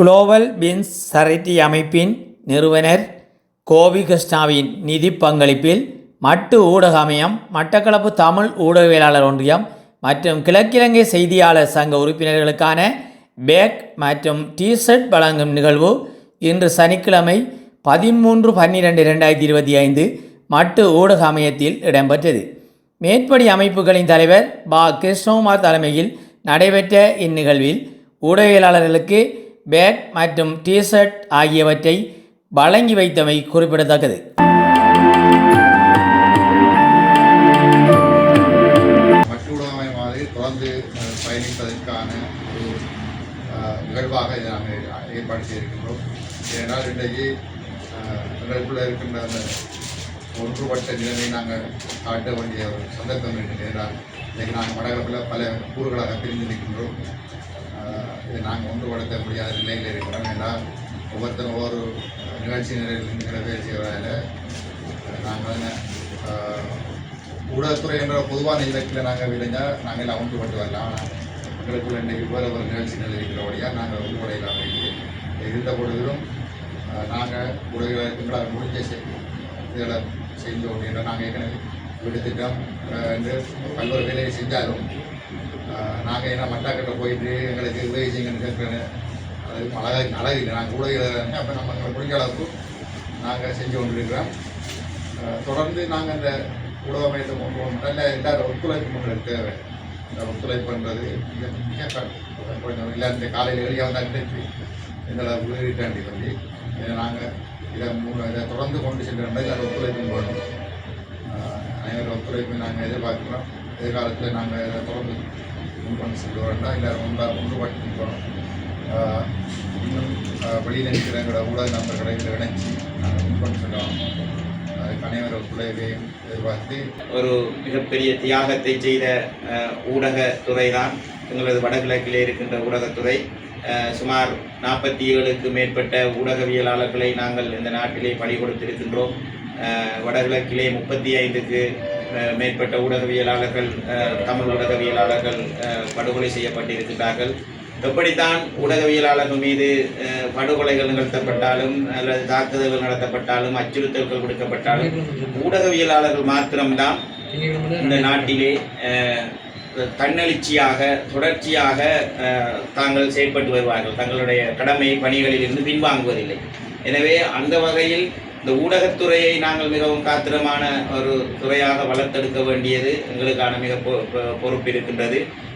இன்சரிட்டி அமைப்பின் நிறுவனர் கோவி கிருஷ்ணாவின் நிதி பங்களிப்பில் மட்டு ஊடக அமையம் மட்டக்களப்பு தமிழ் ஊடகவியலாளர் ஒன்றியம் மற்றும் கிழக்கிழங்கை செய்தியாளர் சங்க உறுப்பினர்களுக்கான பேக் மற்றும் டிஷர்ட் வழங்கும் நிகழ்வு இன்று சனிக்கிழமை பதிமூன்று பன்னிரெண்டு ரெண்டாயிரத்தி இருபத்தி ஐந்து மட்டு ஊடக அமையத்தில் இடம்பெற்றது. மேற்படி அமைப்புகளின் தலைவர் பா கிருஷ்ணகுமார் தலைமையில் நடைபெற்ற இந்நிகழ்வில் ஊடகவியலாளர்களுக்கு பேட் மற்றும் டிஷர்ட் ஆகியவற்றை வழங்கி வைத்தமை குறிப்பிடத்தக்கது. தொடர்ந்து பயணிப்பதற்கான ஒரு நிகழ்வாக இதை நாங்கள் ஏற்பாடு செய்திருக்கின்றோம் ஏனால் இன்றைக்கு எங்களுக்குள்ள இருக்கின்ற அந்த ஒன்றுபட்ட நிலைமை நாங்கள் காட்ட வேண்டிய ஒரு சந்தர்ப்பம் இருக்கிறது என்றால் இன்றைக்கு நாங்கள் வடகிழப்பில் பல கூறுகளாக பிரிந்து நிற்கின்றோம். இதை நாங்கள் ஒன்றுபடுத்த முடியாத நிலையில் இருக்கிறோம். என்றால் ஒவ்வொருத்தரும் ஒவ்வொரு நிகழ்ச்சி நிலையில் நிறைவேற்றி நாங்கள் ஊடகத்துறை என்ற பொதுவான இலக்கில் நாங்கள் விளைஞ்சால் நாங்கள் எல்லாம் ஒன்றுபட்டு வரலாம். ஆனால் எங்களுக்குள்ள இன்றைக்கு வேறு ஒரு நிகழ்ச்சிகள் இருக்கிறபடியாக நாங்கள் ஒன்றுபட அமைந்து இருந்த பொழுதிலும் நாங்கள் ஊடகங்களுக்கு எங்களால் முடிஞ்ச செய் இதுகளை செய்தோம். நாங்கள் ஏற்கனவே வீடு திட்டம் என்று பல்வேறு வேலையை செஞ்சாலும் நாங்கள் என்ன மட்டாக்கிட்ட போயிட்டு எங்களுக்கு உதவி செய்யுங்கன்னு கேட்குறேன்னு அது அழகாக அழகு இல்லை நாங்கள் ஊடகம் அப்போ நம்ம எங்களை முடிஞ்ச அளவுக்கு நாங்கள் செஞ்சு கொண்டிருக்கிறோம். தொடர்ந்து நாங்கள் இந்த ஊடக மையத்தை கொண்டு போகணும் நல்ல எல்லாரும் ஒத்துழைப்பு பண்ணுறது தேவை. இந்த ஒத்துழைப்புன்றது மிக மிக கொஞ்சம் இல்லை இந்த காலையில் வெளியே வந்தால் இன்றைக்கு எங்களை உதவிட்டாண்டி சொல்லி இதை நாங்கள் இதை மூணு இதை தொடர்ந்து கொண்டு செல்கின்ற அதில் ஒத்துழைப்பு போடணும் அனைவரும் ஒத்துழைப்பு நாங்கள் எதிர்பார்க்குறோம். எதிர்காலத்தில் நாங்கள் இதை தொடர்ந்து கொண்டு வந்து செல்ல வேண்டாம் இல்லை ஒன்றா ஒன்றுபட்டு நிற்கணும் இன்னும் வெளியில் இருக்கிற எங்களோட ஊடக நண்பர்களை இதில் இணைச்சி நாங்கள் முன்கொண்டு செல்லலாம் அனைவரும் ஒத்துழைப்பையும் எதிர்பார்த்து ஒரு மிகப்பெரிய தியாகத்தை செய்த ஊடகத்துறை தான் எங்களது வடகிழக்கிலே இருக்கின்ற ஊடகத்துறை சுமார் நாற்பத்தி ஏழுக்கு மேற்பட்ட ஊடகவியலாளர்களை நாங்கள் இந்த நாட்டிலே பணி கொடுத்திருக்கின்றோம் வடகிழக்கிலே முப்பத்தி ஐந்துக்கு மேற்பட்ட ஊடகவியலாளர்கள் தமிழ் ஊடகவியலாளர்கள் படுகொலை செய்யப்பட்டிருக்கிறார்கள். எப்படித்தான் ஊடகவியலாளர்கள் மீது படுகொலைகள் நிகழ்த்தப்பட்டாலும் அல்லது தாக்குதல்கள் நடத்தப்பட்டாலும் அச்சுறுத்தல்கள் கொடுக்கப்பட்டாலும் ஊடகவியலாளர்கள் மாத்திரம்தான் இந்த நாட்டிலே தன்னெழுச்சியாக தொடர்ச்சியாக தாங்கள் செயற்பட்டு வருவார்கள். தங்களுடைய கடமை பணிகளில் இருந்து பின்வாங்குவதில்லை. எனவே அந்த வகையில் இந்த ஊடகத்துறையை நாங்கள் மிகவும் காத்திரமான ஒரு துறையாக வளர்த்தெடுக்க வேண்டியது எங்களுக்கான மிக பொ- பொ- பொறுப்பு இருக்கின்றது.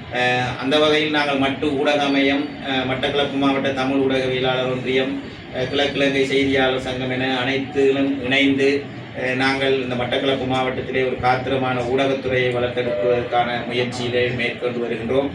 அந்த வகையில் நாங்கள் மட்டு ஊடக அமையம் மட்டக்களப்பு மாவட்ட தமிழ் ஊடகவியலாளர் ஒன்றியம் கிழக்கிழங்கை செய்தியாளர் சங்கம் என அனைத்திலும் இணைந்து நாங்கள் இந்த மட்டக்களப்பு மாவட்டத்திலே ஒரு காத்திரமான ஊடகத்துறையை வளர்த்தெடுப்பதற்கான முயற்சியிலே மேற்கொண்டு வருகின்றோம்.